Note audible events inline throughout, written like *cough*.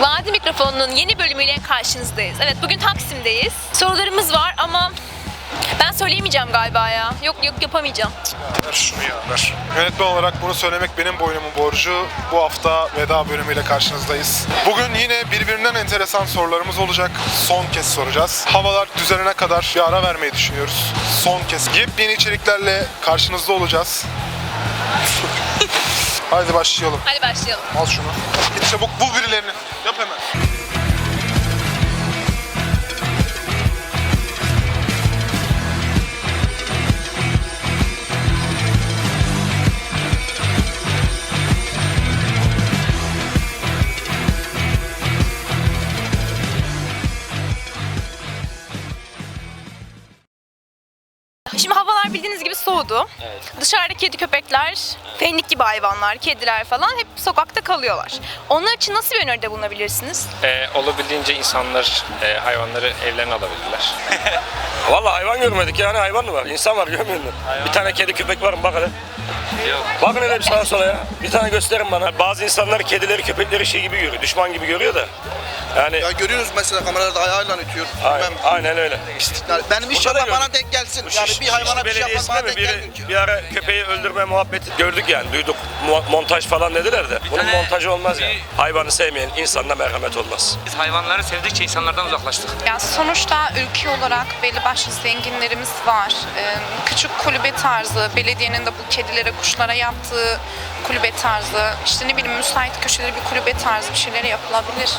Vadi Mikrofonu'nun yeni bölümüyle karşınızdayız. Evet bugün Taksim'deyiz. Sorularımız var ama ben söyleyemeyeceğim galiba ya. Yok yok yapamayacağım. Ver şunu ya ver. Yönetmen olarak bunu söylemek benim boynumun borcu. Bu hafta veda bölümüyle karşınızdayız. Bugün yine birbirinden enteresan sorularımız olacak. Son kez soracağız. Havalar düzelene kadar bir ara vermeyi düşünüyoruz. Son kez. Yepyeni içeriklerle karşınızda olacağız. Haydi başlayalım. Hadi başlayalım. Al şunu. Git çabuk bul birilerini. Yap hemen. Şimdi havalar bildiğiniz gibi soğudu. Dışarıda kedi köpekler, fenlik gibi hayvanlar, kediler falan hep sokakta kalıyorlar. Onlar için nasıl bir öneride bulunabilirsiniz? Ee, olabildiğince insanlar e, hayvanları evlerine alabilirler. *laughs* Vallahi hayvan görmedik yani hayvan mı var? İnsan var görmüyor musun? Bir tane kedi köpek var mı bak hele. Bakın hele bir sağa sola ya. Bir tane gösterin bana. Bazı insanlar kedileri köpekleri şey gibi görüyor. Düşman gibi görüyor da. Yani Ya görüyorsunuz mesela kameralarda ayağıyla ötüyor. aynen, Bilmem. aynen öyle. Yani benim iş yapan bana denk gelsin. Bu Yani Şiş- bir hayvana Şişli bir şey yapan Belediyesi'nde bana mi denk biri, gelmiyor. bir ara köpeği öldürme muhabbeti gördük yani duyduk. Mu- montaj falan dediler de. Bunun montajı olmaz ya. Hayvanı sevmeyen insanda merhamet olmaz. Biz hayvanları sevdikçe insanlardan uzaklaştık. Yani sonuçta ülke olarak belli başlı zenginlerimiz var. Ee, küçük kulübe tarzı, belediyenin de bu kedilere, kuşlara yaptığı kulübe tarzı, işte ne bileyim müsait köşeleri bir kulübe tarzı bir şeyleri yapılabilir.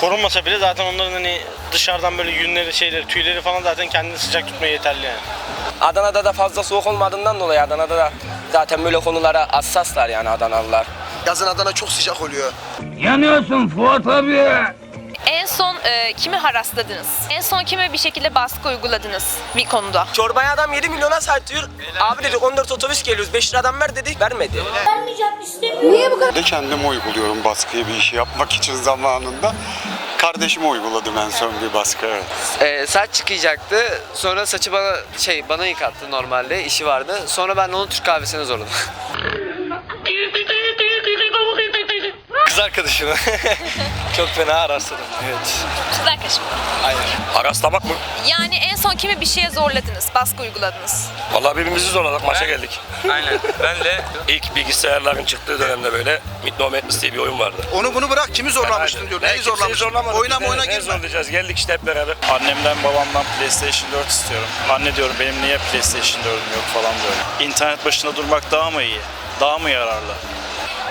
Korunmasa bile zaten onların hani dışarıdan böyle yünleri şeyleri tüyleri falan zaten kendini sıcak tutmaya yeterli yani. Adana'da da fazla soğuk olmadığından dolayı Adana'da da zaten böyle konulara hassaslar yani Adanalılar. Yazın Adana çok sıcak oluyor. En son e, kimi harasladınız? En son kime bir şekilde baskı uyguladınız bir konuda? Çorbaya adam 7 milyona satıyor. Abi dedik 14 otobüs geliyoruz 5 liradan ver dedik vermedi. de kendim uyguluyorum baskıyı bir işi yapmak için zamanında. Kardeşime uyguladım en son bir baskı. evet. Ee, saç çıkacaktı. Sonra saçı bana şey bana yıkattı normalde işi vardı. Sonra ben de onu Türk kahvesine zorladım. *laughs* Kız arkadaşını *laughs* çok fena arasladım. Evet. Kız arkadaşım. Araslamak mı? Yani en son kimi bir şeye zorladınız, baskı uyguladınız? Vallahi birbirimizi zorladık maça geldik. *laughs* Aynen. Ben de İlk bilgisayarların çıktığı dönemde böyle Midno Madness diye bir oyun vardı. Onu bunu bırak kimi zorlamıştın diyor. Neyi zorlamıştın? zorlamadım. Oyna Biz ne- oyna ne girme. zorlayacağız? Geldik işte hep beraber. Annemden babamdan PlayStation 4 istiyorum. Anne diyorum benim niye PlayStation 4'üm yok falan diyorum. İnternet başında durmak daha mı iyi? Daha mı yararlı?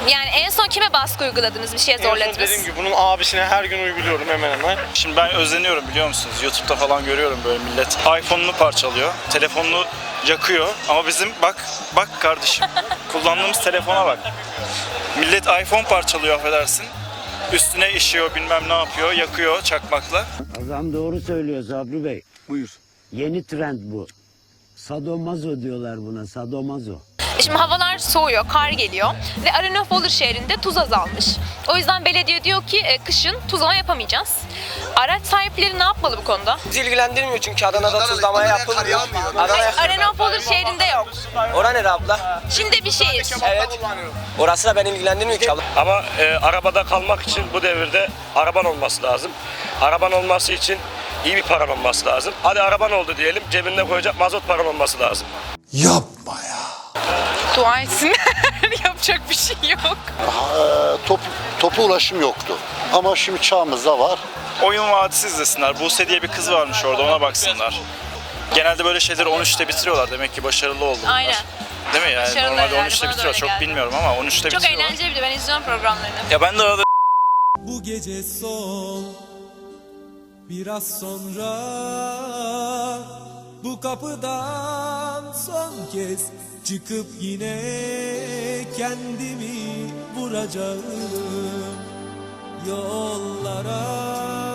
Yani en son kime baskı uyguladınız, bir şeye En son zorladınız? dediğim gibi bunun abisine her gün uyguluyorum hemen hemen. Şimdi ben özleniyorum biliyor musunuz? YouTube'da falan görüyorum böyle millet iPhone'unu parçalıyor, telefonunu yakıyor ama bizim bak bak kardeşim *laughs* kullandığımız telefona bak. Millet iPhone parçalıyor affedersin. Üstüne işiyor bilmem ne yapıyor, yakıyor çakmakla. Adam doğru söylüyor Sabri Bey. Buyur. Yeni trend bu. Sadomazo diyorlar buna, sadomazo. Şimdi havalar soğuyor, kar geliyor ve Arenopolur şehrinde tuz azalmış. O yüzden belediye diyor ki e, kışın tuzlama yapamayacağız. Araç sahipleri ne yapmalı bu konuda? Bizi ilgilendirmiyor çünkü Adana'da Adana'da- tuzlamaya Adana'ya. Arenopolur şehrinde yok. Ora nere abla? Şimdi bir şehir. Evet. Orası da beni ilgilendirmiyor ki abla. Ama e, arabada kalmak için bu devirde araban olması lazım. Araban olması için iyi bir paran olması lazım. Hadi araban oldu diyelim cebinde koyacak mazot paran olması lazım. Dua etsinler. *laughs* Yapacak bir şey yok. top, topu ulaşım yoktu. Ama şimdi çağımızda var. Oyun vadisi izlesinler. Buse diye bir kız varmış orada ona baksınlar. Genelde böyle şeyleri 13'te bitiriyorlar. Demek ki başarılı oldu bunlar. Aynen. Değil mi? Yani Başarılı normalde herhalde, 13'te bana da bitiriyor. öyle Çok geldi. bilmiyorum ama 13'te Çok bitiriyorlar. eğlenceli bir de ben izliyorum programlarını. Ya ben de arada Bu gece son, biraz sonra bu kapıdan son kez çıkıp yine kendimi vuracağım. Yollara